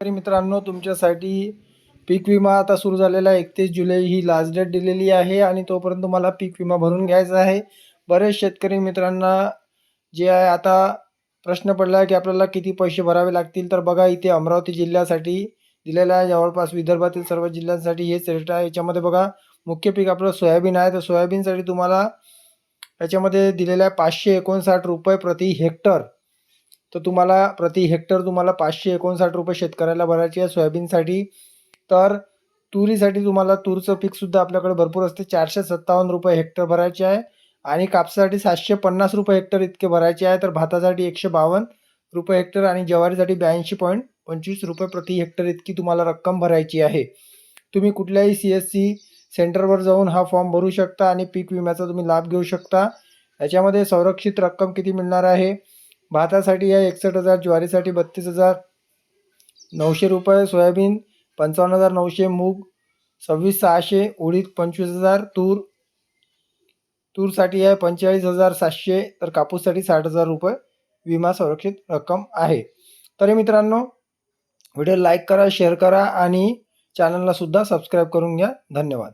तरी मित्रांनो तुमच्यासाठी पीक विमा आता सुरू झालेला आहे. एकतीस जुलै ही लास्ट डेट दिलेली आहे आणि तोपर्यंत तुम्हाला पीक विमा भरून घ्यायचा आहे. बरेच शेतकरी मित्रांना जे आहे आता प्रश्न पडला आहे की आपल्याला किती पैसे भरावे लागतील? तर बघा इथे अमरावती जिल्ह्यासाठी दिलेलं आहे. जवळपास विदर्भातील सर्व जिल्ह्यांसाठी हेच रेट आहे. याच्यामध्ये बघा मुख्य पीक आपलं सोयाबीन आहे. तर सोयाबीनसाठी तुम्हाला याच्यामध्ये दिलेलं आहे पाचशे एकोणसाठ रुपये प्रति हेक्टर. तर तुम्हाला प्रति हेक्टर तुम्हाला पाचशे एकोणसाठ रुपये शेतकऱ्याला भरायचे आहे सोयाबीनसाठी. तर तुरीसाठी तुम्हाला तूरचं पीकसुद्धा आपल्याकडे भरपूर असते. चारशे सत्तावन्न रुपये हेक्टर भरायचे आहे. आणि कापसासाठी सातशे पन्नास रुपये हेक्टर इतके भरायचे आहे. तर भातासाठी एकशे बावन्न रुपये हेक्टर आणि ज्वारीसाठी ब्याऐंशी पॉईंट पंचवीस रुपये प्रति हेक्टर इतकी तुम्हाला रक्कम भरायची आहे. तुम्ही कुठल्याही सी एस सी सेंटरवर जाऊन हा फॉर्म भरू शकता आणि पीक विम्याचा तुम्ही लाभ घेऊ शकता. याच्यामध्ये संरक्षित रक्कम किती मिळणार आहे? भातासाठी आहे एकसष्ट हजार ज्वारीसाठी बत्तीस हजार नऊशे रुपये सोयाबीन पंचावन्न हजार नऊशे मूग सव्वीस सहाशे उडीद पंचवीस हजार तूर तूरसाठी आहे पंचेचाळीस हजार सातशे तर कापूससाठी साठ हजार रुपये विमा संरक्षित रक्कम आहे. तरी मित्रांनो व्हिडिओ लाईक करा शेअर करा आणि चॅनलला सुद्धा सबस्क्राईब करून घ्या. धन्यवाद.